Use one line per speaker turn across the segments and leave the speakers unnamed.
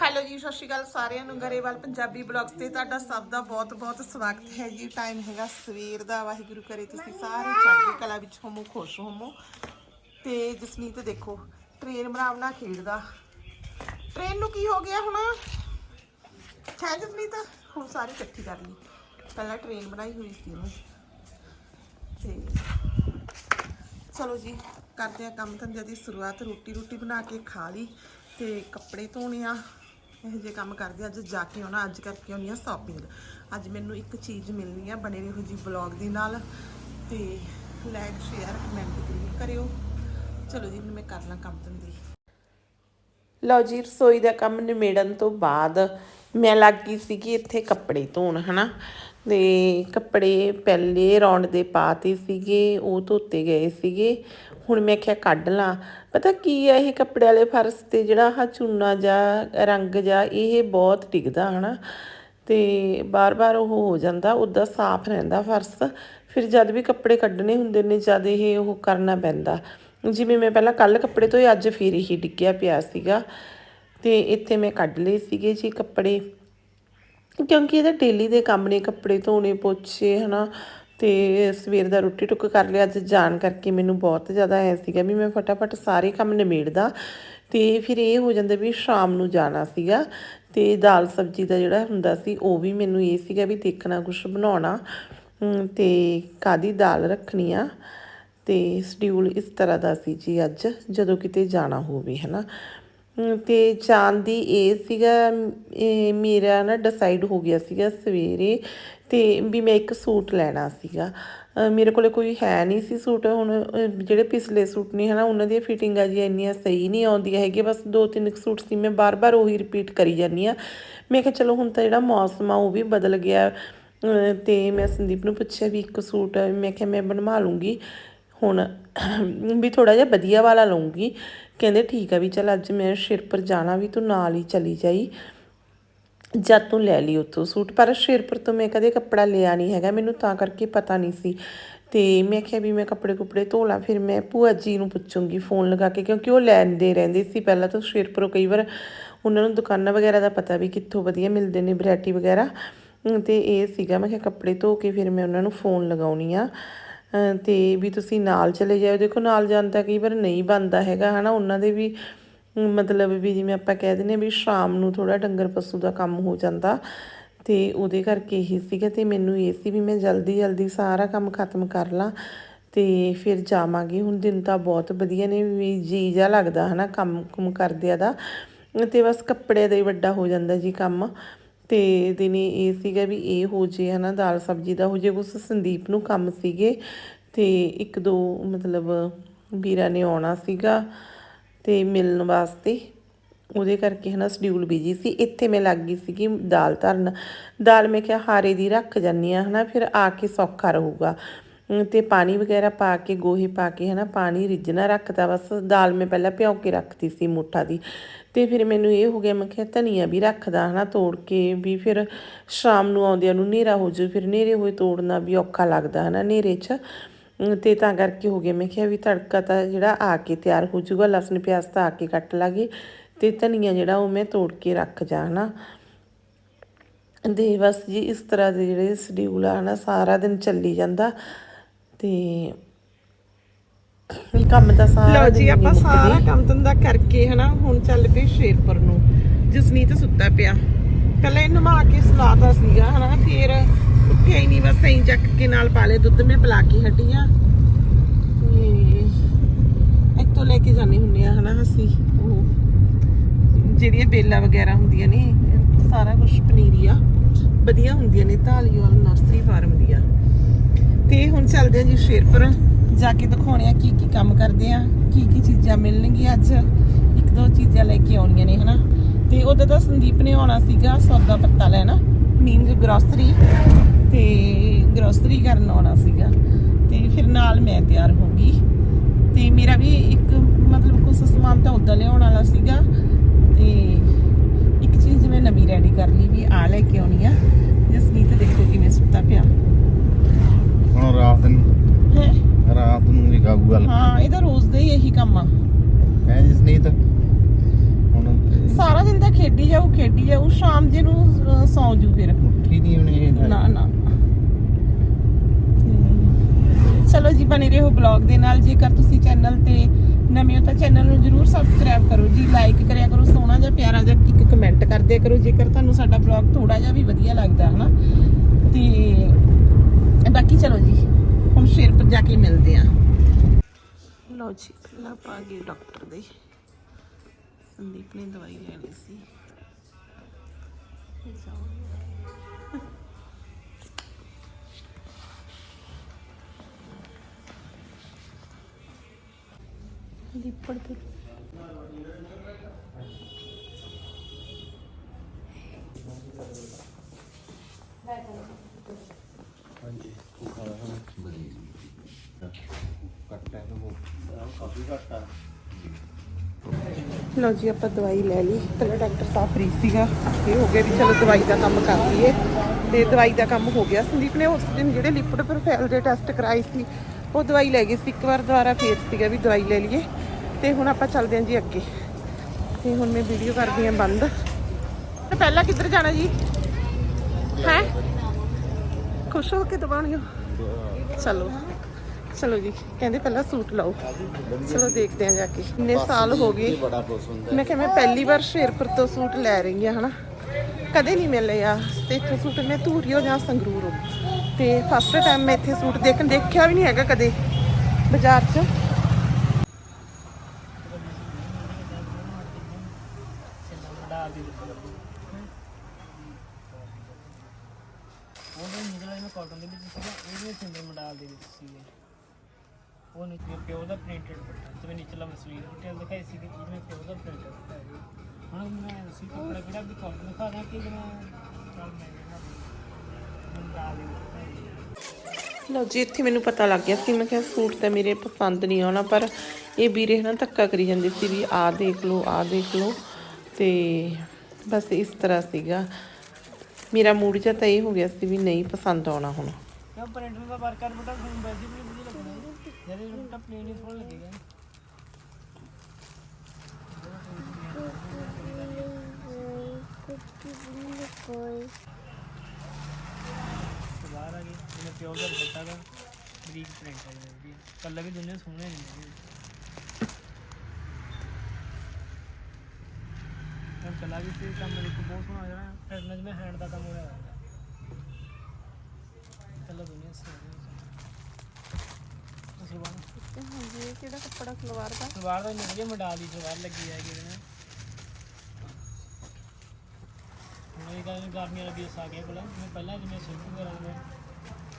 Hello ਜੀ, ਸਤਿ ਸ਼੍ਰੀ ਅਕਾਲ ਸਾਰਿਆਂ ਨੂੰ। ਗਰੇਵਾਲ ਪੰਜਾਬੀ ਬਲੌਗਸ ਤੇ ਤੁਹਾਡਾ ਸਭ ਦਾ ਬਹੁਤ-ਬਹੁਤ ਸਵਾਗਤ ਹੈ ਜੀ। ਟਾਈਮ ਹੈਗਾ ਸਵੇਰ ਦਾ, ਵਾਹਿਗੁਰੂ ਕਰੇ ਤੁਸੀਂ ਸਾਰੇ ਚੜ੍ਹਦੀ ਕਲਾ ਵਿੱਚ ਹੋਮੋ ਖੁਸ਼ ਹੋਮੋ ਤੇ ਜਸਮੀਤ, ਦੇਖੋ ਟ੍ਰੇਨ ਬਣਾ ਬਣਾ ਖੇਡਦਾ। ਟ੍ਰੇਨ ਨੂੰ ਕੀ ਹੋ ਗਿਆ ਹੁਣ? ਹੈ ਜਸਮੀਤ? ਹੁਣ ਸਾਰੇ ਇਕੱਠੀ ਕਰ ਲਈ। ਪਹਿਲਾਂ ਟ੍ਰੇਨ ਬਣਾਈ ਹੋਈ ਸੀ ਇਹਨੇ ਤੇ ਚਲੋ ਜੀ, ਕਰਦੇ ਆ ਕੰਮ ਧੰਦੇ ਦੀ ਸ਼ੁਰੂਆਤ। ਰੋਟੀ ਰੋਟੀ ਬਣਾ ਕੇ ਖਾ ਲਈ ਤੇ ਕੱਪੜੇ ਧੋਣੇ ਆ। ਇਹ ਜੇ ਕੰਮ ਕਰਦੇ ਅੱਜ ਜਾ ਕੇ ਆਉਣਾ, ਅੱਜ ਕਰਕੇ ਆਉਣੀ ਆ ਸ਼ਾਪਿੰਗ ਅੱਜ ਮੈਨੂੰ ਇੱਕ ਚੀਜ਼ ਮਿਲਣੀ ਆ, ਬਣੇ ਰਹੋ ਜੀ ਵਲੌਗ ਦੇ ਨਾਲ, ਤੇ ਲਾਈਕ ਸ਼ੇਅਰ ਕਮੈਂਟ ਜ਼ਰੂਰ ਕਰਿਓ। ਚਲੋ ਜੀ, ਹੁਣ ਮੈਂ ਕਰ ਲਾਂ ਕੰਮ ਧੰਦੇ। ਲਓ ਜੀ, ਰਸੋਈ ਦਾ ਕੰਮ ਨਿਮੇੜਨ ਤੋਂ ਬਾਅਦ ਮੈਂ ਲੱਗ ਗਈ ਸੀ ਕਿ ਇੱਥੇ ਕੱਪੜੇ ਧੋਣ, ਹਨਾ? ਤੇ ਕੱਪੜੇ ਪਹਿਲੇ ਰੌਂਡ ਦੇ ਪਾਤੇ ਸੀਗੇ, ਉਹ ਧੋਤੇ ਗਏ ਸੀਗੇ। ਹੁਣ ਮੈਂ ਕਿਹਾ ਕੱਢ ਲਾਂ। ਪਤਾ ਕੀ ਆ, ਇਹ ਕੱਪੜੇ ਵਾਲੇ ਫਰਸ਼ ਤੇ ਜਿਹੜਾ ਆ ਚੂਨਾ ਜਾਂ ਰੰਗ ਜਾਂ ਇਹ ਬਹੁਤ ਟਿਕਦਾ ਹਨਾ। ਤੇ ਬਾਰ-ਬਾਰ ਉਹ ਹੋ ਜਾਂਦਾ, ਉੱਦਾਂ ਸਾਫ਼ ਰਹਿੰਦਾ ਫਰਸ਼। ਫਿਰ ਜਦ ਵੀ ਕੱਪੜੇ ਕੱਢਣੇ ਹੁੰਦੇ ਨੇ, ਜਦ ਇਹ ਉਹ ਕਰਨਾ ਪੈਂਦਾ। ਜਿਵੇਂ ਮੈਂ ਪਹਿਲਾਂ ਕੱਲ ਕੱਪੜੇ ਧੋਏ, ਅੱਜ ਫਿਰ ਹੀ ਡਿੱਗਿਆ ਪਿਆ ਸੀਗਾ। ਤੇ ਇੱਥੇ ਮੈਂ ਕੱਢ ਲਏ ਸੀਗੇ ਜੀ ਕੱਪੜੇ। ਕਿਉਂਕਿ ਇਹਦਾ ਡੇਲੀ ਦੇ ਕੰਮ ਨੇ ਕੱਪੜੇ ਧੋਣੇ ਪੋਚੇ ਹਨਾ ਤੇ ਸਵੇਰ ਦਾ ਰੋਟੀ ਟੁੱਕ ਕਰ ਲਿਆ। ਅੱਜ ਜਾਣ ਕਰਕੇ ਮੈਨੂੰ ਬਹੁਤ ਜ਼ਿਆਦਾ ਐ ਸੀਗਾ ਵੀ ਮੈਂ ਫਟਾਫਟ ਸਾਰੇ ਕੰਮ ਨਿਬੇੜਦਾ ਤੇ ਫਿਰ ਇਹ ਹੋ ਜਾਂਦਾ ਵੀ ਸ਼ਾਮ ਨੂੰ ਜਾਣਾ ਸੀਗਾ ਤੇ ਦਾਲ ਸਬਜ਼ੀ ਦਾ ਜਿਹੜਾ ਹੁੰਦਾ ਸੀ ਉਹ ਵੀ ਮੈਨੂੰ ਇਹ ਸੀਗਾ ਵੀ ਦੇਖਣਾ ਕੁਝ ਬਣਾਉਣਾ। ਹਮ, ਤੇ ਕਾਦੀ ਦਾਲ ਰੱਖਣੀ ਆ? ਤੇ ਸ਼ਡਿਊਲ ਇਸ ਤਰ੍ਹਾਂ ਦਾ ਸੀ ਜੀ ਅੱਜ ਜਦੋਂ ਕਿਤੇ ਜਾਣਾ ਹੋਵੇ ਹਨਾ। ਹਮ, ਤੇ ਜਾਣ ਦੀ ਇਹ ਸੀਗਾ ਮੇਰਾ ਨਾ ਡਿਸਾਈਡ ਹੋ ਗਿਆ ਸੀਗਾ ਸਵੇਰੇ ਤੇ ਵੀ ਮੈਂ ਇੱਕ ਸੂਟ ਲੈਣਾ ਸੀਗਾ। ਮੇਰੇ ਕੋਲੇ ਕੋਈ ਹੈ ਨਹੀਂ ਸੀ ਸੂਟ ਹੁਣ ਜਿਹੜੇ ਪਿਛਲੇ ਸੂਟ ਨੇ ਹਨਾ ਉਹਨਾਂ ਦੀਆਂ ਫਿਟਿੰਗਾਂ ਜੀ ਇੰਨੀਆਂ ਸਹੀ ਨਹੀਂ ਆਉਂਦੀਆਂ ਹੈਗੀਆਂ ਬਸ ਦੋ ਤਿੰਨ ਕੁ ਸੂਟ ਸੀ ਮੈਂ ਬਾਰ-ਬਾਰ ਉਹੀ ਰਿਪੀਟ ਕਰੀ ਜਾਂਦੀ ਆ ਮੈਂ ਕਿਹਾ ਚਲੋ ਹੁਣ ਤਾਂ ਜਿਹੜਾ ਮੌਸਮ ਆ ਉਹ ਵੀ ਬਦਲ ਗਿਆ। ਅ, ਤੇ ਮੈਂ ਸੰਦੀਪ ਨੂੰ ਪੁੱਛਿਆ ਵੀ ਇੱਕ ਸੂਟ ਮੈਂ ਕਿਹਾ ਮੈਂ ਬਣਵਾ ਲੂੰਗੀ ਹੁਣ ਵੀ ਥੋੜਾ ਜਿਹਾ ਵਧੀਆ ਵਾਲਾ ਲਵਾਂਗੀ ਕਹਿੰਦੇ, ਠੀਕ ਆ ਵੀ ਚਲ ਅੱਜ ਮੈਂ ਸ਼ਿਰਪੁਰ ਜਾਣਾ ਵੀ ਤੂੰ ਨਾਲ ਹੀ ਚਲੀ ਜਾਈ। ਜਦ ਤੂੰ ਲੈ ਲਈ ਉੱਥੋਂ ਸੂਟ। ਪਰ ਸ਼ੇਰਪੁਰ ਤੋਂ ਮੈਂ ਕਦੇ ਕੱਪੜਾ ਲਿਆ ਨਹੀਂ ਹੈਗਾ, ਮੈਨੂੰ ਤਾਂ ਕਰਕੇ ਪਤਾ ਨਹੀਂ ਸੀ। ਤੇ ਮੈਂ ਕਿਹਾ ਵੀ ਮੈਂ ਕੱਪੜੇ ਕੁਪੜੇ ਧੋ ਲਾਂ, ਫਿਰ ਮੈਂ ਭੂਆ ਜੀ ਨੂੰ ਪੁੱਛੂੰਗੀ ਫੋਨ ਲਗਾ ਕੇ, ਕਿਉਂਕਿ ਉਹ ਲੈਂਦੇ ਰਹਿੰਦੇ ਸੀ ਪਹਿਲਾਂ ਤਾਂ ਸ਼ੇਰਪੁਰੋਂ ਕਈ ਵਾਰ ਉਹਨਾਂ ਨੂੰ ਦੁਕਾਨਾਂ ਵਗੈਰਾ ਦਾ ਪਤਾ ਵੀ ਕਿੱਥੋਂ ਵਧੀਆ ਮਿਲਦੇ ਨੇ ਵੈਰਾਈਟੀ ਵਗੈਰਾ। ਅਮ ਤੇ ਇਹ ਸੀਗਾ, ਮੈਂ ਕਿਹਾ ਕੱਪੜੇ ਧੋ ਕੇ ਫਿਰ ਮੈਂ ਉਹਨਾਂ ਨੂੰ ਫੋਨ ਲਗਾਉਣੀ ਆ। ਤੇ ਵੀ ਤੁਸੀਂ ਨਾਲ ਚਲੇ ਜਾਓ ਦੇਖੋ, ਨਾਲ ਜਾਣ ਤਾਂ ਕਈ ਵਾਰ ਨਹੀਂ ਬਣਦਾ ਹੈਗਾ, ਹਨਾ? ਉਹਨਾਂ ਦੇ ਵੀ ਮਤਲਬ ਵੀ ਜਿਵੇਂ ਆਪਾਂ ਕਹਿ ਦਿੰਦੇ ਹਾਂ ਵੀ ਸ਼ਾਮ ਨੂੰ ਥੋੜਾ ਡੰਗਰ ਪਸ਼ੂ ਦਾ ਕੰਮ ਹੋ ਜਾਂਦਾ। ਤੇ ਉਹਦੇ ਕਰਕੇ ਇਹ ਸੀਗਾ ਤੇ ਮੈਨੂੰ ਇਹ ਸੀ ਵੀ ਮੈਂ ਜਲਦੀ ਜਲਦੀ ਸਾਰਾ ਕੰਮ ਖਤਮ ਕਰ ਲਾਂ ਤੇ ਫਿਰ ਜਾਵਾਂਗੇ। ਹੁਣ ਦਿਨ ਤਾਂ ਬਹੁਤ ਵਧੀਆ ਨੇ, ਵੀ ਜੀ ਜਾ ਲੱਗਦਾ, ਹਨਾ, ਕੰਮ ਕੁਮ ਕਰਦਿਆਂ ਦਾ। ਤੇ ਬਸ ਕੱਪੜੇ ਦਾ ਹੀ ਵੱਡਾ ਹੋ ਜਾਂਦਾ ਜੀ ਕੰਮ। ਤੇ ਦਿਨੇ ਇਹ ਸੀਗਾ ਵੀ ਇਹ ਹੋ ਜੇ, ਹਨਾ, ਦਾਲ ਸਬਜ਼ੀ ਦਾ ਹੋ ਜੇ, ਉਸ ਸੰਦੀਪ ਨੂੰ ਕੰਮ ਸੀਗੇ। ਤੇ ਇੱਕ ਦੋ ਮਤਲਬ ਵੀਰਾਂ ਨੇ ਆਉਣਾ ਸੀਗਾ ਤੇ ਮਿਲਣ ਵਾਸਤੇ। ਉਹਦੇ ਕਰਕੇ, ਹਨਾ, ਸ਼ਡਿਊਲ ਬਿਜ਼ੀ ਸੀ। ਇੱਥੇ ਮੈਂ ਲੱਗ ਗਈ ਸੀਗੀ ਦਾਲ ਧਰਨ। ਦਾਲ ਮੈਂ ਕਿਹਾ ਹਾਰੇ ਦੀ ਰੱਖ ਜਾਨੀ ਆ ਹਨਾ, ਫਿਰ ਆ ਕੇ ਸੌਖਾ ਰਹੂਗਾ। ਤੇ ਪਾਣੀ ਵਗੈਰਾ ਪਾ ਕੇ, ਗੋਹੇ ਪਾ ਕੇ, ਹਨਾ, ਪਾਣੀ ਰਿੱਝਣਾ ਰੱਖਦਾ ਬਸ ਦਾਲ ਮੈਂ ਪਹਿਲਾਂ ਭਿਉਂ ਕੇ ਰੱਖਤੀ ਸੀ ਮੁੱਠਾ ਦੀ। ਤੇ ਫਿਰ ਮੈਨੂੰ ਇਹ ਹੋ ਗਿਆ, ਮੈਂ ਕਿਹਾ ਧਨੀਆ ਵੀ ਰੱਖਦਾ, ਹਨਾ, ਤੋੜ ਕੇ ਵੀ ਫਿਰ ਸ਼ਾਮ ਨੂੰ ਆਉਂਦਿਆਂ ਨੂੰ ਹਨੇਰਾ ਹੋ ਜਾਊ ਫਿਰ ਹਨੇਰੇ ਹੋਏ ਤੋੜਨਾ ਵੀ ਔਖਾ ਲੱਗਦਾ, ਹਨਾ, ਹਨੇਰੇ 'ਚ। ਅਮ ਤੇ ਤਾਂ ਕਰਕੇ ਹੋ ਗਿਆ, ਮੈਂ ਕਿਹਾ ਵੀ ਤੜਕਾ ਤਾਂ ਜਿਹੜਾ ਆ ਕੇ ਤਿਆਰ ਹੋ ਜਾਊਗਾ, ਲਸਣ, ਪਿਆਜ਼ ਤਾਂ ਆ ਕੇ ਕੱਟ ਲਾਂਗੇ, ਤੇ ਧਨੀਆ ਜਿਹੜਾ ਉਹ ਮੈਂ ਤੋੜ ਕੇ ਰੱਖ ਜਾ, ਹਨਾ। ਦੇ ਬਸ ਜੀ, ਇਸ ਤਰ੍ਹਾਂ ਦੇ ਜਿਹੜੇ ਸ਼ਡਿਊਲ ਆ ਨਾ ਸਾਰਾ ਦਿਨ ਚੱਲੀ ਜਾਂਦਾ। ਤੇ ਕੰਮ ਤਾਂ ਸਾਰਾ
ਲਓ
ਦਿਨ
ਜੀ ਆਪਾਂ
ਮੁੱਕਦੇ।
ਸਾਰਾ ਕੰਮ ਧੰਦਾ ਕਰਕੇ ਹਨਾ ਹੁਣ ਚੱਲ ਪਏ ਸ਼ੇਰਪੁਰ ਨੂੰ। ਜਸਨੀਤ ਸੁੱਤਾ ਪਿਆ। ਪਹਿਲਾਂ ਨਵਾ ਕੇ ਸਵਾਤਾ ਸੀਗਾ ਹਨਾ ਫੇਰ ਉੱਠਿਆ ਹੀ ਨਹੀਂ ਬਸ ਐਂ ਚੱਕ ਕੇ ਨਾਲ ਪਾ ਲਏ ਦੁੱਧ ਮੈਂ ਪਿਲਾ ਕੇ ਹਟੀ ਆ। ਤੇ ਤੋਂ ਲੈ ਕੇ ਜਾਂਦੇ ਹੁੰਨੇ ਆ ਹਨਾ ਅਸੀਂ। ਉਹ ਜਿਹੜੀਆਂ ਬੇਲਾਂ ਵਗੈਰਾ ਹੁੰਦੀਆਂ ਨੇ ਸਾਰਾ ਕੁਝ ਪਨੀਰੀ ਆ ਵਧੀਆ ਹੁੰਦੀਆਂ ਨੇ ਢਾਲੀਵਾਲ ਨਰਸਰੀ ਫਾਰਮ ਦੀਆਂ। ਤੇ ਹੁਣ ਚੱਲਦੇ ਆ ਜੀ ਸ਼ੇਰਪੁਰ ਜਾ ਕੇ ਦਿਖਾਉਣੇ ਆ ਕੀ ਕੀ ਕੰਮ ਕਰਦੇ ਆ, ਕੀ ਕੀ ਚੀਜ਼ਾਂ ਮਿਲਣਗੀਆਂ ਅੱਜ। ਇੱਕ ਦੋ ਚੀਜ਼ਾਂ ਲੈ ਕੇ ਆਉਣੀਆਂ ਨੇ, ਹਨਾ? ਤੇ ਉਦੋਂ ਤਾਂ ਸੰਦੀਪ ਨੇ ਆਉਣਾ ਸੀਗਾ ਸੌਦਾ ਪੱਤਾ ਲੈਣਾ। ਮੀਨਸ ਗਰੋਸਰੀ ਤੇ ਗਰੋਸਰੀ ਕਰਨ ਆਉਣਾ ਸੀਗਾ। ਤੇ ਫਿਰ ਨਾਲ ਮੈਂ ਤਿਆਰ ਹੋ ਗਈ। ਤੇ ਮੇਰਾ ਵੀ ਇੱਕ ਮਤਲਬ ਕੁਝ ਸਮਾਨ ਤਾਂ ਉਦਾਂ ਲਿਆਉਣ ਵਾਲਾ ਸੀਗਾ। ਤੇ ਇੱਕ ਚੀਜ਼ ਮੈਂ ਨਵੀਂ ਰੈਡੀ ਕਰ ਲਈ ਵੀ ਆ ਲੈ ਕੇ ਆਉਣੀ ਆ। ਜਸਮੀਤ, ਦੇਖੋ ਕਿਵੇਂ ਸੁੱਤਾ ਪਿਆ।
ਹੁਣ ਰਾਤ ਨੂੰ।
ਹੈ।
ਰਾਤ ਨੂੰ ਵੀ ਗਾਗੂ ਗੱਲ
ਹਾਂ ਇਹਦਾ ਰੋਜ਼ ਦਾ ਹੀ ਇਹੀ ਕੰਮ ਆ।
ਹੈ ਜਸਨੀਤ ਹੁਣ
ਸਾਰਾ ਦਿਨ ਤਾਂ ਖੇਡੀ ਜਾਊ ਖੇਡੀ ਜਾਊ ਸ਼ਾਮ ਜੇ ਨੂੰ ਅਹ, ਸੌਂ ਜੂ ਫਿਰ।
ਉੱਠੀ ਨਹੀਂ ਹੁਣ ਇਹ
ਨਾ ਨਾ। ਤੇ ਚਲੋ ਜੀ ਬਣੇ ਰਹੋ ਬਲੌਗ ਦੇ ਨਾਲ। ਜੇਕਰ ਤੁਸੀਂ ਚੈਨਲ ਤੇ ਨਵੇਂ ਹੋ ਤਾਂ ਚੈਨਲ ਨੂੰ ਜਰੂਰ ਸਬਸਕ੍ਰਾਈਬ ਕਰੋ ਜੀ। ਲਾਈਕ ਕਰਿਆ ਕਰੋ ਸੋਹਣਾ ਜਿਹਾ ਪਿਆਰਾ ਜਿਹਾ ਇੱਕ ਕਮੈਂਟ ਕਰ ਦਿਆ ਕਰੋ। ਜੇਕਰ ਤੁਹਾਨੂੰ ਸਾਡਾ ਬਲੌਗ ਥੋੜਾ ਜਿਹਾ ਵੀ ਵਧੀਆ ਲੱਗਦਾ ਹਨਾ? ਤੇ ਬਾਕੀ ਚਲੋ ਜੀ ਹੁਣ ਸ਼ੇਰਪੁਰ ਜਾ ਕੇ ਮਿਲਦੇ ਆ ਲਓ ਜੀ ਪਹਿਲਾਂ ਆਪਾਂ ਗਏ ਡਾਕਟਰ ਦੇ। ਸੰਦੀਪ ਨੇ ਦਵਾਈ ਲੈਣੀ ਸੀ। ਜਾਓ। ਲਿਪੜ ਤੇ
ਕੱਟਾ ਤੋਂ ਕਾਫੀ ਘੱਟ ਆ।
ਲਓ ਜੀ, ਆਪਾਂ ਦਵਾਈ ਲੈ ਲਈ। ਪਹਿਲਾਂ ਡਾਕਟਰ ਸਾਹਿਬ ਫਰੀ ਸੀਗਾ। ਇਹ ਹੋ ਗਿਆ ਵੀ ਚਲੋ ਦਵਾਈ ਦਾ ਕੰਮ ਕਰ ਲਈਏ। ਤੇ ਦਵਾਈ ਦਾ ਕੰਮ ਹੋ ਗਿਆ। ਸੰਦੀਪ ਨੇ ਉਸ ਦਿਨ ਜਿਹੜੇ ਲਿਪਡ ਪ੍ਰੋਫਾਈਲ ਦੇ ਟੈਸਟ ਕਰਾਏ ਸੀ, ਉਹ ਦਵਾਈ ਲੈ ਗਈ ਸੀ। ਇੱਕ ਵਾਰ ਦੁਬਾਰਾ ਫੇਰ ਸੀਗਾ ਵੀ ਦਵਾਈ ਲੈ ਲਈਏ। ਤੇ ਹੁਣ ਆਪਾਂ ਚੱਲਦੇ ਹਾਂ ਜੀ ਅੱਗੇ। ਤੇ ਹੁਣ ਮੈਂ ਵੀਡੀਓ ਕਰਦੀ ਹਾਂ ਬੰਦ। ਤੇ ਪਹਿਲਾਂ ਕਿੱਧਰ ਜਾਣਾ ਜੀ? ਹੈ? ਖੁਸ਼ ਹੋ ਕੇ ਦਵਾਉਣੀ ਚਲੋ। ਚਲੋ ਜੀ, ਕਹਿੰਦੇ ਪਹਿਲਾਂ ਸੂਟ ਲਾਓ। ਚਲੋ ਦੇਖਦੇ ਹਾਂ ਜਾ ਕੇ। ਇੰਨੇ ਸਾਲ ਹੋ ਗਏ। ਮੈਂ ਕਿਹਾ ਮੈਂ ਪਹਿਲੀ ਵਾਰ ਸ਼ੇਰਪੁਰ ਤੋਂ ਸੂਟ ਲੈ ਰਹੀ ਹਾਂ, ਹਨਾ? ਕਦੇ ਨਹੀਂ ਮਿਲਿਆ। ਤੇ ਇੱਥੇ ਸੂਟ ਮੈਂ ਧੂਰੀਓ ਜਾਂ ਸੰਗਰੂਰ ਤੇ ਫਸਟ ਟਾਈਮ ਮੈਂ ਇੱਥੇ ਸੂਟ ਦੇਖਣ ਦੇਖਿਆ ਵੀ ਨਹੀਂ ਹੈਗਾ ਕਦੇ। ਬਾਜ਼ਾਰ 'ਚ
ਉਹਦੇ ਨਿਕਲਿਆ ਮੈਂ ਕਾਟਨ ਦੇ ਵਿੱਚ ਸੀਗਾ ਇਹਦੇ ਸਿੰਗਲ ਮੰਡਾਲ ਦੇ ਵਿੱਚ ਸੀਗੇ ਉਹ ਨੀਚੇ ਪਿਓ ਦਾ ਪ੍ਰਿੰਟਡ ਪੱਟਾ ਤੇ ਨੀਚਲਾ ਮਸਲੀਨ ਡਿਟੇਲ ਦਿਖਾਈ ਸੀ ਕਿ ਇਹਦੇ ਪਿਓ ਦਾ ਪ੍ਰਿੰਟਡ ਹੈ। ਹੁਣ ਮੈਂ ਸੀ ਕੱਪੜਾ ਕਿਹੜਾ ਵੀ ਕਾਟਨ ਦਿਖਾ ਦਾਂ ਕਿ ਜਿਵੇਂ ਚੱਲ ਮੈਂ ਜਿਹੜਾ ਮੰਡਾਲ ਦੇ ਵਿੱਚ ਹੈ।
ਲਓ ਜੀ ਇੱਥੇ ਮੈਨੂੰ ਪਤਾ ਲੱਗ ਗਿਆ ਸੀ ਮੈਂ ਕਿਹਾ ਸੂਟ ਤਾਂ ਮੇਰੇ ਪਸੰਦ ਨਹੀਂ ਆਉਣਾ ਪਰ ਇਹ ਵੀਰੇ ਹਨਾ ਧੱਕਾ ਕਰੀ ਜਾਂਦੇ ਸੀ ਵੀ ਆਹ ਦੇਖ ਲਓ ਆਹ ਦੇਖ ਲਓ। ਤੇ ਬਸ ਇਸ ਤਰ੍ਹਾਂ ਸੀਗਾ। ਮੇਰਾ ਮੂਡ ਜਿਹਾ ਤਾਂ ਇਹ ਹੋ ਗਿਆ ਸੀ ਵੀ ਨਹੀਂ ਪਸੰਦ ਆਉਣਾ ਹੁਣ।
ਕਿਉਂ ਪ੍ਰਿੰਟ ਦਾ ਵਰਕਰ ਬਟਾ ਤੁਹਾਨੂੰ ਵੈਸੇ ਵੀ ਨਹੀਂ ਵਧੀਆ ਲੱਗਣਾ ਜਿਹਦੇ ਬਟਾ ਪਲੇਨ ਹੀ ਸੋਹਣਾ ਲੱਗੇਗਾ ਬਾਹਰ ਆ ਗਈ ਜਿਵੇਂ ਪਿਓ ਦਾ ਬੱਟਾ ਦਾ ਬਰੀਕ ਪ੍ਰਿੰਟ ਆ ਜਾਂਦੀ ਕੱਲਾ ਵੀ ਦੁਨੀਆ ਸੋਹਣੇ ਨਹੀਂ ਹੈਗੇ ਮੈਂ ਕੱਲਾ ਵੀ ਤੇ ਕੰਮ ਇੱਕ ਬਹੁਤ ਸੋਹਣਾ ਜਿਹੜਾ ਟੈਕਨੋਲੋਜੀ ਜਿਵੇਂ ਹੈਂਡ ਦਾ ਕੰਮ ਹੋਇਆ ਹੋਇਆ ਕੱਲਾ ਦੁਨੀਆ ਸੋਹਣੀ ਸਲਵਾਰ।
ਹਾਂਜੀ ਇਹ ਕਿਹੜਾ ਕੱਪੜਾ ਸਲਵਾਰ ਦਾ?
ਸਲਵਾਰ ਦਾ ਇੰਨੀ ਵਧੀਆ ਮੋਡਲ ਦੀ ਸਲਵਾਰ ਲੱਗੀ ਹੈ ਨਾਲ। ਹੁਣ ਇਹ ਗੱਲ ਗਰਮੀਆਂ ਦਾ ਬੇਸ ਆ ਗਿਆ ਕੋਲ ਮੈਂ ਪਹਿਲਾਂ ਜਿਵੇਂ ਸਿੱਧੂ ਵਗੈਰਾ ਮੈਂ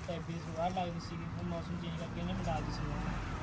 ਟਾਈਪ ਦੀ ਸਲਵਾਰ ਲੱਗਦੀ ਸੀਗੀ ਹੁਣ ਮੌਸਮ ਚੇਂਜ ਕਰਕੇ ਇਹਨੇ ਮੋਡਲ ਦੀ ਸਲਵਾਰ।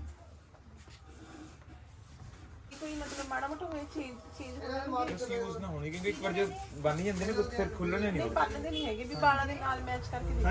ਮਾੜਾ ਮੋਟਾ ਹੋਏ ਚੀਜ਼ ਚੀਜ਼
ਹੋਣੀ ਹੋਣੀ ਕਿਉਂਕਿ ਇੱਕ ਵਾਰ ਜੇ ਬਣ ਜਾਂਦੇ ਨੇ ਫਿਰ ਖੁੱਲਣੇ ਨਹੀਂ ਨਹੀਂ
ਬੰਨਦੇ ਨਹੀਂ ਹੈਗੇ ਵੀ ਬਾਲਾਂ ਦੇ ਨਾਲ ਮੈਚ ਕਰਕੇ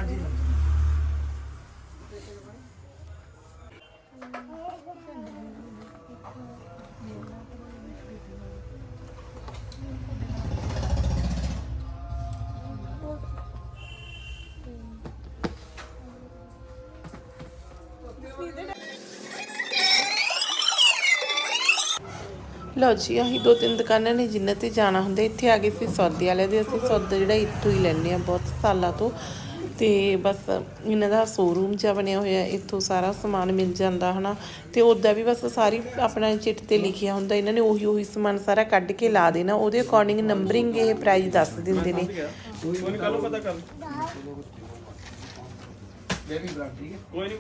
ਲਓ ਜੀ ਆਹੀ ਦੋ ਤਿੰਨ ਦੁਕਾਨਾਂ ਨੇ ਜਿਨ੍ਹਾਂ ਤੇ ਜਾਣਾ ਹੁੰਦਾ, ਇੱਥੇ ਆ ਗਏ ਸੀ ਸੌਦੇ ਵਾਲੇ ਦੇ ਅਸੀਂ ਸੌਦਾ ਜਿਹੜਾ ਇੱਥੋਂ ਹੀ ਲੈਂਦੇ ਆ ਬਹੁਤ ਸਾਲਾਂ ਤੋਂ।
ਤੇ ਬਸ ਇਹਨਾਂ ਦਾ ਸ਼ੋਰੂਮ ਜਿਹਾ ਬਣਿਆ ਹੋਇਆ ਇੱਥੋਂ ਸਾਰਾ ਸਮਾਨ ਮਿਲ ਜਾਂਦਾ, ਹਨਾ। ਤੇ ਉੱਦਾਂ ਵੀ ਬਸ ਸਾਰੀ ਆਪਣਾ ਚਿੱਟ ਤੇ ਲਿਖਿਆ ਹੁੰਦਾ, ਇਹਨਾਂ ਨੇ ਉਹੀ ਉਹੀ ਸਮਾਨ ਸਾਰਾ ਕੱਢ ਕੇ ਲਾ ਦੇਣਾ, ਉਹਦੇ ਅਕੋਰਡਿੰਗ ਨੰਬਰਿੰਗ ਇਹ ਪ੍ਰਾਈਸ ਦੱਸ ਦਿੰਦੇ ਨੇ।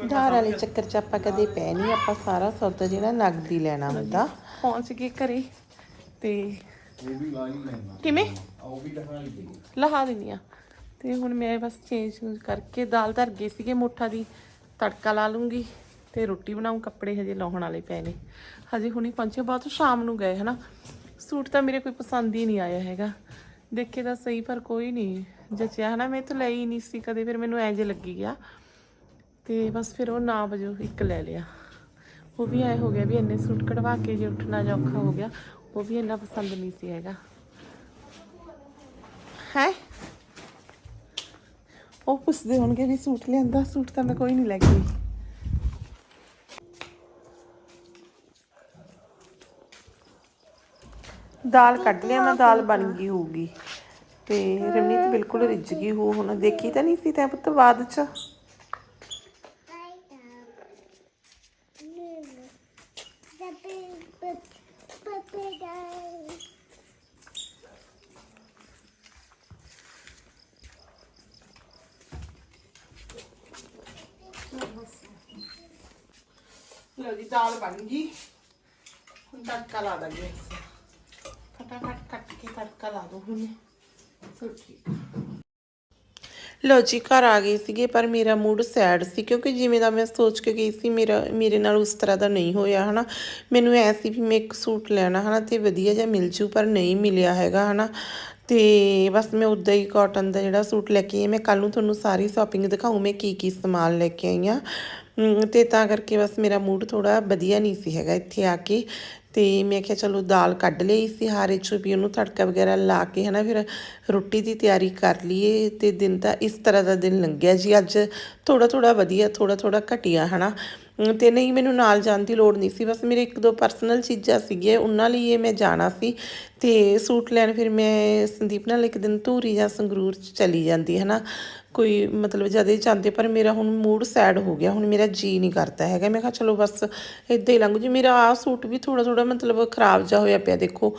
ਧਾਰ ਵਾਲੇ ਚੱਕਰ 'ਚ ਆਪਾਂ ਕਦੇ ਪੈ ਨਹੀਂ ਆਪਾਂ ਸਾਰਾ ਸੌਦਾ ਜਿਹੜਾ ਨਗਦੀ ਲੈਣਾ ਹੁੰਦਾ। ਪਹੁੰਚ ਗਏ ਘਰੇ ਤੇ ਕਿਵੇਂ?
ਉਹ ਵੀ
ਲਹਾ ਦਿੰਦੀ ਆ। ਤੇ ਹੁਣ ਮੈਂ ਬਸ ਚੇਂਜ ਕਰਕੇ ਦਾਲ ਧਰ ਗਈ ਸੀਗੇ ਮੋਠਾ ਦੀ ਤੜਕਾ ਲਾ ਲੂੰਗੀ ਤੇ ਰੋਟੀ ਬਣਾਉਂ ਕੱਪੜੇ ਹਜੇ ਲਾਉਣ ਵਾਲੇ ਪਏ ਨੇ। ਹਜੇ ਹੁਣੀ ਪਹੁੰਚੇ ਬਾਅਦ ਸ਼ਾਮ ਨੂੰ ਗਏ ਹਨਾ। ਸੂਟ ਤਾਂ ਮੇਰੇ ਕੋਈ ਪਸੰਦ ਹੀ ਨਹੀਂ ਆਇਆ ਹੈਗਾ। ਦੇਖੇ ਤਾਂ ਸਹੀ ਪਰ ਕੋਈ ਨਹੀਂ ਜਚਿਆ ਹਨਾ। ਮੈਂ ਤਾਂ ਲਈ ਹੀ ਨਹੀਂ ਸੀ ਕਦੇ ਫਿਰ ਮੈਨੂੰ ਐਂ ਜੇ ਲੱਗੀ ਗਿਆ। ਤੇ ਬਸ ਫਿਰ ਉਹ ਨਾ ਵਜੋ ਇੱਕ ਲੈ ਲਿਆ। ਉਹ ਵੀ ਐ ਹੋ ਗਿਆ ਵੀ ਇੰਨੇ ਸੂਟ ਕਢਵਾ ਕੇ ਜੇ ਉੱਠਣਾ ਜਾਂ ਔਖਾ ਹੋ ਗਿਆ, ਉਹ ਵੀ ਇੰਨਾ ਪਸੰਦ ਨਹੀਂ ਸੀ ਹੈਗਾ। ਹੈ? ਉਹ ਪੁੱਛਦੇ ਹੋਣਗੇ ਵੀ ਸੂਟ ਲਿਆਂਦਾ, ਸੂਟ ਤਾਂ ਮੈਂ ਕੋਈ ਨਹੀਂ ਲੈ ਕੇ ਗਈ ਦਾਲ ਕੱਢ ਲਿਆ ਮੈਂ, ਦਾਲ ਬਣ ਗਈ ਹੋਊਗੀ। ਤੇ ਰਮਨੀਤ ਬਿਲਕੁਲ ਰਿੱਝ ਗਈ ਹੋ ਹੁਣ ਦੇਖੀ ਤਾਂ ਨਹੀਂ ਸੀ ਤੈਂ ਪੁੱਤ ਬਾਅਦ ਚ। ਲਓ ਜੀ, ਦਾਲ ਬਣ ਗਈ। ਹੁਣ ਤੜਕਾ ਲਾ ਦਾਂਗੇ ਫਟਾਫਟ ਕੱਟ ਕੇ ਤੜਕਾ ਲਾ ਦੋ ਹੁਣ। ਸੋ ਠੀਕ। ਲੋ ਜੀ, ਘਰ ਆ ਗਏ ਸੀਗੇ, ਪਰ ਮੇਰਾ ਮੂਡ ਸੈਡ ਸੀ, ਕਿਉਂਕਿ ਜਿਵੇਂ ਦਾ ਮੈਂ ਸੋਚ ਕੇ ਗਈ ਸੀ, ਮੇਰਾ, ਮੇਰੇ ਨਾਲ ਉਸ ਤਰ੍ਹਾਂ ਦਾ ਨਹੀਂ ਹੋਇਆ, ਹਨਾ। ਮੈਨੂੰ ਐ ਸੀ ਵੀ ਮੈਂ ਇੱਕ ਸੂਟ ਲੈਣਾ, ਹਨਾ, ਤੇ ਵਧੀਆ ਜਿਹਾ ਮਿਲ ਜੂ, ਪਰ ਨਹੀਂ ਮਿਲਿਆ ਹੈਗਾ, ਹਨਾ। ਤੇ ਬਸ ਮੈਂ ਉਦਾਂ ਹੀ ਕਾਟਨ ਦਾ ਜਿਹੜਾ ਸੂਟ ਲੈ ਕੇ ਆਈ ਮੈਂ ਕੱਲ ਨੂੰ ਤੁਹਾਨੂੰ ਸਾਰੀ ਸ਼ਾਪਿੰਗ ਦਿਖਾਉ ਮੈਂ ਕੀ ਕੀ ਸਮਾਨ ਲੈ ਕੇ ਆਈ ਹਾਂ। ਅਮ, ਤੇ ਤਾਂ ਕਰਕੇ ਬਸ ਮੇਰਾ ਮੂਡ ਥੋੜਾ ਵਧੀਆ ਨਹੀਂ ਸੀ ਹੈਗਾ ਇੱਥੇ ਆ ਕੇ। ਤੇ ਮੈਂ ਕਿਹਾ ਚਲੋ ਦਾਲ ਕੱਢ ਲਈ ਸੀ ਹਾਰੇ 'ਚ ਵੀ ਉਹਨੂੰ ਤੜਕਾ ਵਗੈਰਾ ਲਾ ਕੇ ਹਨਾ ਫਿਰ ਰੋਟੀ ਦੀ ਤਿਆਰੀ ਕਰ ਲਈਏ। ਤੇ ਦਿਨ ਤਾਂ ਇਸ ਤਰ੍ਹਾਂ ਦਾ ਦਿਨ ਲੰਘਿਆ ਜੀ। ਅੱਜ ਥੋੜਾ ਥੋੜਾ ਵਧੀਆ ਥੋੜਾ ਥੋੜਾ ਘਟਿਆ ਹਨਾ। ਅਮ, ਤੇ ਨਹੀਂ, ਮੈਨੂੰ ਨਾਲ ਜਾਣ ਦੀ ਲੋੜ ਨਹੀਂ ਸੀ। ਬਸ ਮੇਰੇ ਇੱਕ ਦੋ ਪਰਸਨਲ ਚੀਜ਼ਾਂ ਸੀਗੀਆਂ, ਉਹਨਾਂ ਲਈ ਇਹ ਮੈਂ ਜਾਣਾ ਸੀ। ਤੇ ਸੂਟ ਲੈਣ ਫਿਰ ਮੈਂ ਸੰਦੀਪ ਨਾਲ ਇੱਕ ਦਿਨ ਧੂਰੀ ਜਾਂ ਸੰਗਰੂਰ ਚ ਚਲੀ ਜਾਂਦੀ ਹੈ ਨਾ ਕੋਈ ਮਤਲਬ ਜਦ ਜਦੇ ਜਾਂਦੇ, ਪਰ ਮੇਰਾ ਹੁਣ ਮੂਡ ਸੈਡ ਹੋ ਗਿਆ। ਹੁਣ ਮੇਰਾ ਜੀ ਨਹੀਂ ਕਰਦਾ ਹੈਗਾ। ਮੈਂ ਕਿਹਾ ਚਲੋ ਬਸ ਇਦਾਂ ਹੀ ਲੰਘ ਜੀ ਮੇਰਾ ਆਹ ਸੂਟ ਵੀ ਥੋੜਾ ਥੋੜਾ ਮਤਲਬ ਖਰਾਬ ਜਾ ਹੋਇਆ ਪਿਆ, ਦੇਖੋ।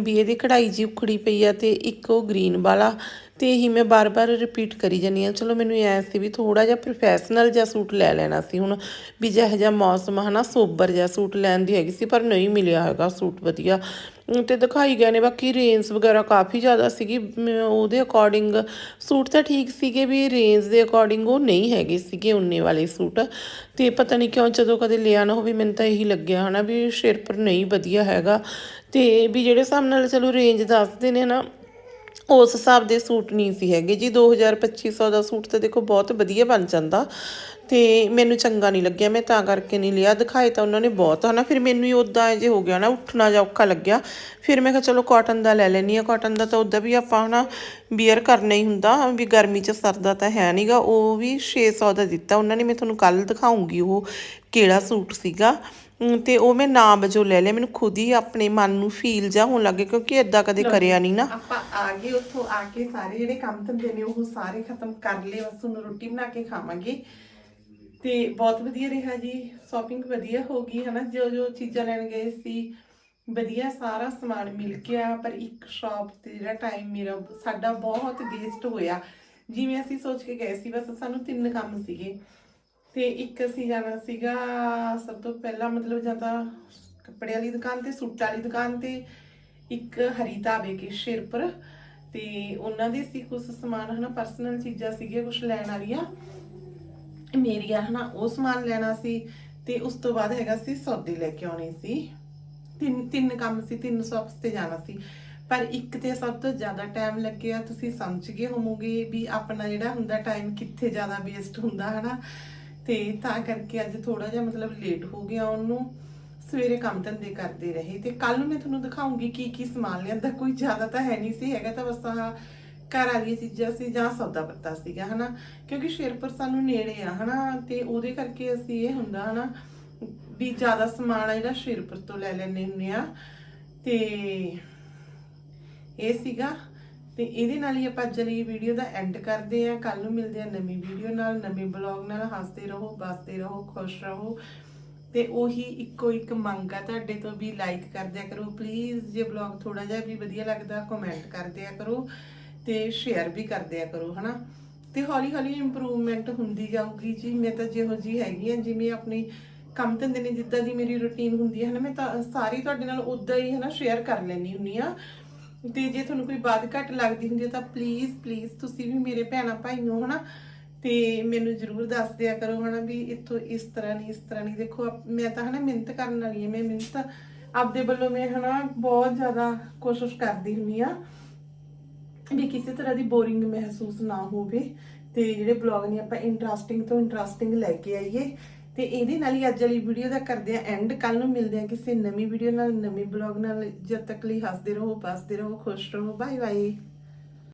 ਵੀ ਇਹਦੀ ਕਢਾਈ ਜੀ ਉਖੜੀ ਪਈ ਆ ਤੇ ਇੱਕ ਉਹ ਗ੍ਰੀਨ ਵਾਲਾ ਤੇ ਇਹੀ ਮੈਂ ਬਾਰ-ਬਾਰ ਰਿਪੀਟ ਕਰੀ ਜਾਂਦੀ ਆ ਚਲੋ ਮੈਨੂੰ ਐ ਸੀ ਵੀ ਥੋੜਾ ਜਿਹਾ ਪ੍ਰੋਫੈਸ਼ਨਲ ਜਿਹਾ ਸੂਟ ਲੈ ਲੈਣਾ ਸੀ ਹੁਣ, ਵੀ ਜਿਹੋ ਜਿਹਾ ਮੌਸਮ ਹਨਾ, ਸੋਬਰ ਜਿਹਾ ਸੂਟ ਲੈਣ ਦੀ ਹੈਗੀ ਸੀ, ਪਰ ਨਹੀਂ ਮਿਲਿਆ ਹੈਗਾ ਸੂਟ ਵਧੀਆ। ਅਮ ਤੇ ਦਿਖਾਈ ਗਏ ਨੇ, ਬਾਕੀ ਰੇਂਜ ਵਗੈਰਾ ਕਾਫੀ ਜ਼ਿਆਦਾ ਸੀਗੀ। ਮੈਂ ਉਹਦੇ ਅਕੋਰਡਿੰਗ ਸੂਟ ਤਾਂ ਠੀਕ ਸੀਗੇ ਵੀ ਰੇਂਜ ਦੇ ਅਕੋਰਡਿੰਗ ਉਹ ਨਹੀਂ ਹੈਗੇ ਸੀਗੇ ਉਨੇ ਵਾਲੇ ਸੂਟ। ਤੇ ਪਤਾ ਨਹੀਂ ਕਿਉਂ ਜਦੋਂ ਕਦੇ ਲਿਆ ਨਾ ਹੋਵੇ, ਮੈਨੂੰ ਤਾਂ ਇਹੀ ਲੱਗਿਆ ਹਨਾ ਵੀ ਸ਼ੇਰਪਰ ਨਹੀਂ ਵਧੀਆ ਹੈਗਾ। ਤੇ ਵੀ ਜਿਹੜੇ ਹਿਸਾਬ ਨਾਲ ਚਲੋ ਰੇਂਜ ਦੱਸਦੇ ਨੇ ਨਾ ਉਸ ਹਿਸਾਬ ਦੇ ਸੂਟ ਨਹੀਂ ਸੀ ਹੈਗੇ ਜੀ। 2000 2500 ਦਾ ਸੂਟ ਤਾਂ ਦੇਖੋ ਬਹੁਤ ਵਧੀਆ ਬਣ ਜਾਂਦਾ। ਤੇ ਮੈਨੂੰ ਚੰਗਾ ਨਹੀਂ ਲੱਗਿਆ, ਮੈਂ ਤਾਂ ਕਰਕੇ ਨਹੀਂ ਲਿਆ। ਦਿਖਾਏ ਤਾਂ ਉਹਨਾਂ ਨੇ ਬਹੁਤ, ਹਨਾ। ਫਿਰ ਮੈਨੂੰ ਹੀ ਉਦਾਂ ਜੇ ਹੋ ਗਿਆ ਨਾ, ਉੱਠਣਾ ਜਾਂ ਔਖਾ ਲੱਗਿਆ। ਫਿਰ ਮੈਂ ਕਿਹਾ ਚਲੋ ਕਾਟਨ ਦਾ ਲੈ ਲੈਣੀ ਆ ਕਾਟਨ ਦਾ ਤਾਂ ਉਦਾਂ ਵੀ ਆਪਾਂ, ਹਨਾ ਬੀਅਰ ਕਰਨਾ ਹੀ ਹੁੰਦਾ। ਵੀ ਗਰਮੀ 'ਚ ਸਰਦਾ ਤਾਂ ਹੈ ਨਹੀਂਗਾ ਉਹ ਵੀ 600 ਦਾ ਦਿੱਤਾ। ਉਹਨਾਂ ਨੇ ਮੈਂ ਤੁਹਾਨੂੰ ਕੱਲ ਦਿਖਾਉਂਗੀ ਉਹ ਕਿਹੜਾ ਸੂਟ ਸੀਗਾ। ਤੇ ਉਹ ਮੈਂ ਨਾ ਵਜੋਂ ਲੈ ਲਿਆ। ਮੈਨੂੰ ਖੁਦ ਹੀ ਆਪਣੇ ਮਨ ਨੂੰ ਫੀਲ ਜਾ ਹੋਣ ਲੱਗੇ ਕਿਉਂਕਿ ਏਦਾਂ ਕਦੇ ਕਰਿਆ ਨਹੀਂ ਨਾ। ਆਪਾਂ ਆ ਗਏ ਉੱਥੋਂ ਆ ਕੇ ਸਾਰੇ ਜਿਹੜੇ ਕੰਮ ਧੰਦੇ ਨੇ ਉਹ ਸਾਰੇ ਖਤਮ ਕਰ ਲਏ। ਬਸ ਹੁਣ ਰੋਟੀ ਬਣਾ ਕੇ ਖਾਵਾਂਗੇ। ਤੇ ਬਹੁਤ ਵਧੀਆ ਰਿਹਾ ਜੀ। ਸ਼ਾਪਿੰਗ ਵਧੀਆ ਹੋ ਗਈ ਹਨਾ? ਜੋ ਜੋ ਚੀਜ਼ਾਂ ਲੈਣ ਗਏ ਸੀ ਵਧੀਆ ਸਾਰਾ ਸਮਾਨ ਮਿਲ ਗਿਆ। ਪਰ ਇੱਕ ਸ਼ਾਪ ਤੇ ਜਿਹੜਾ ਟਾਈਮ ਮੇਰਾ ਸਾਡਾ ਬਹੁਤ ਵੇਸਟ ਹੋਇਆ। ਜਿਵੇਂ ਅਸੀਂ ਸੋਚ ਕੇ ਗਏ ਸੀ ਬਸ ਸਾਨੂੰ ਤਿੰਨ ਕੰਮ ਸੀਗੇ। ਤੇ ਇੱਕ ਅਸੀਂ ਜਾਣਾ ਸੀਗਾ ਸਭ ਤੋਂ ਪਹਿਲਾਂ ਮਤਲਬ ਜਾਂ ਤਾਂ ਕੱਪੜੇ ਵਾਲੀ ਦੁਕਾਨ ਤੇ, ਸੂਟਾਂ ਵਾਲੀ ਦੁਕਾਨ ਤੇ, ਇੱਕ ਹਰੀ ਢਾਬੇ ਕੇ ਸ਼ੇਰਪੁਰ। ਤੇ ਉਹਨਾਂ ਦੇ ਸੀ ਕੁਝ ਸਮਾਨ ਹਨਾ ਪਰਸਨਲ ਚੀਜ਼ਾਂ ਸੀਗੀਆਂ ਕੁਝ ਲੈਣ ਵਾਲੀਆਂ। ਮੇਰੀਆਂ ਹਨਾ, ਉਹ ਸਮਾਨ ਲੈਣਾ ਸੀ ਤੇ ਉਸ ਤੋਂ ਬਾਅਦ ਹੈਗਾ ਸੀ ਸੌਦੇ ਲੈ ਕੇ ਆਉਣੇ ਸੀ। ਤਿੰਨ ਤਿੰਨ ਕੰਮ ਸੀ, ਤਿੰਨ ਸ਼ੌਪਸ ਤੇ ਜਾਣਾ ਸੀ। ਪਰ ਇੱਕ ਤੇ ਸਭ ਤੋਂ ਜ਼ਿਆਦਾ ਟਾਈਮ ਲੱਗਿਆ, ਤੁਸੀਂ ਸਮਝ ਗਏ ਹੋਵੋਗੇ ਵੀ ਆਪਣਾ ਜਿਹੜਾ ਹੁੰਦਾ ਟਾਈਮ ਕਿੱਥੇ ਜ਼ਿਆਦਾ ਵੇਸਟ ਹੁੰਦਾ ਹਨਾ। ਤੇ ਤਾਂ ਕਰਕੇ ਅੱਜ ਥੋੜਾ ਜਿਹਾ ਮਤਲਬ ਲੇਟ ਹੋ ਗਿਆ ਉਹਨੂੰ। ਸਵੇਰੇ ਕੰਮ ਧੰਦੇ ਕਰਦੇ ਰਹੇ ਤੇ ਕੱਲ ਨੂੰ ਮੈਂ ਤੁਹਾਨੂੰ ਦਿਖਾਉਂਗੀ ਕੀ ਕੀ ਸਮਾਨ ਲਿਆਂਦਾ। ਕੋਈ ਜ਼ਿਆਦਾ ਤਾਂ ਹੈ ਨਹੀਂ ਸੀ, ਹੈਗਾ ਤਾਂ ਬਸ ਆਹ ਘਰ ਵਾਲੀਆਂ ਚੀਜ਼ਾਂ ਸੀ ਜਾਂ ਸੌਦਾ ਪੱਤਾ ਸੀਗਾ, ਹਨਾ। ਕਿਉਂਕਿ ਸ਼ੇਰਪੁਰ ਸਾਨੂੰ ਨੇੜੇ ਆ, ਹਨਾ, ਤੇ ਉਹਦੇ ਕਰਕੇ ਅਸੀਂ ਇਹ ਹੁੰਦਾ, ਹਨਾ, ਵੀ ਜ਼ਿਆਦਾ ਸਮਾਨ ਆ ਜਿਹੜਾ ਸ਼ੇਰਪੁਰ ਤੋਂ ਲੈ ਲੈਣੇ ਹੁੰਦੇ ਆ। ਤੇ ਇਹ ਸੀਗਾ।
ਤੇ ਇਹਦੇ ਨਾਲ ਹੀ ਆਪਾਂ ਅੱਜ ਲਈ ਵੀਡੀਓ ਦਾ ਐਂਡ ਕਰਦੇ ਆ ਕੱਲ ਨੂੰ ਮਿਲਦੇ ਆ ਨਵੀਂ ਵੀਡੀਓ ਨਾਲ, ਨਵੇਂ ਬਲੌਗ ਨਾਲ। ਹੱਸਦੇ ਰਹੋ, ਬਸਦੇ ਰਹੋ, ਖੁਸ਼ ਰਹੋ। ਤੇ ਉਹੀ ਇੱਕੋ ਇੱਕ ਮੰਗ ਆ ਤੁਹਾਡੇ ਤੋਂ ਵੀ ਲਾਈਕ ਕਰ ਕਰੋ। ਪਲੀਜ਼ ਜੇ ਬਲੌਗ ਥੋੜਾ ਜਿਹਾ ਵੀ ਵਧੀਆ ਲੱਗਦਾ ਕਮੈਂਟ ਕਰ ਕਰੋ ਤੇ ਸ਼ੇਅਰ ਵੀ ਕਰਦਿਆ ਕਰੋ, ਹਨਾ? ਤੇ ਹੌਲੀ ਹੌਲੀ ਇੰਪਰੂਵਮੈਂਟ ਹੁੰਦੀ ਜਾਊਗੀ ਜੀ। ਮੈਂ ਤਾਂ ਜਿਹੋ ਜੀ ਹੈਗੀ ਆ ਜਿਵੇਂ ਆਪਣੀ ਕੰਮ ਧੰਦੇ ਨੇ ਜਿੱਦਾਂ ਦੀ ਮੇਰੀ ਰੁਟੀਨ ਹੁੰਦੀ ਹੈ, ਹਨਾ? ਮੈਂ ਤਾਂ ਸਾਰੀ ਤੁਹਾਡੇ ਨਾਲ ਉਦਾਂ ਹੀ, ਹਨਾ ਸ਼ੇਅਰ ਕਰ ਲੈਣੀ ਹੁੰਨੀ ਆ ਤੇ ਜੇ ਤੁਹਾਨੂੰ ਕੋਈ ਬਾਤ ਘੱਟ ਲੱਗਦੀ ਹੁੰਦੀ ਹੈ ਤਾਂ ਪਲੀਜ਼ ਪਲੀਜ਼ ਤੁਸੀਂ ਵੀ ਮੇਰੇ ਭੈਣਾ ਭਾਈ ਹਨਾ, ਤੇ ਮੈਨੂੰ ਜਰੂਰ ਦੱਸ ਦਿਆ ਕਰੋ ਹਨਾ ਵੀ ਇੱਥੋਂ ਇਸ ਤਰ੍ਹਾਂ ਨਹੀਂ, ਇਸ ਤਰ੍ਹਾਂ ਨਹੀਂ। ਦੇਖੋ ਮੈਂ ਤਾਂ ਹਨਾ ਮਿਹਨਤ ਕਰਨ ਵਾਲੀ ਹਾਂ ਮੈਂ ਮਿਹਨਤ ਆਪਦੇ ਵੱਲੋਂ ਮੈਂ ਹਨਾ ਬਹੁਤ ਜ਼ਿਆਦਾ ਕੋਸ਼ਿਸ਼ ਕਰਦੀ ਹੁੰਨੀ ਆ ਵੀ ਕਿਸੇ ਤਰ੍ਹਾਂ ਦੀ ਬੋਰਿੰਗ ਮਹਿਸੂਸ ਨਾ ਹੋਵੇ, ਤੇ ਜਿਹੜੇ ਬਲੌਗ ਨੇ ਆਪਾਂ ਇੰਟਰਸਟਿੰਗ ਤੋਂ ਇੰਟਰਸਟਿੰਗ ਲੈ ਕੇ ਆਈਏ। ਤੇ ਇਹਦੇ ਨਾਲ ਹੀ ਅੱਜ ਵਾਲੀ ਵੀਡੀਓ ਦਾ ਕਰਦੇ ਆ ਐਂਡ ਕੱਲ ਨੂੰ ਮਿਲਦੇ ਆ ਕਿਸੇ ਨਵੀਂ ਵੀਡੀਓ ਨਾਲ, ਨਵੇਂ ਬਲੌਗ ਨਾਲ। ਜਦ ਤੱਕ ਲਈ ਹੱਸਦੇ ਰਹੋ ਹੱਸਦੇ ਰਹੋ, ਖੁਸ਼ ਰਹੋ। Bye bye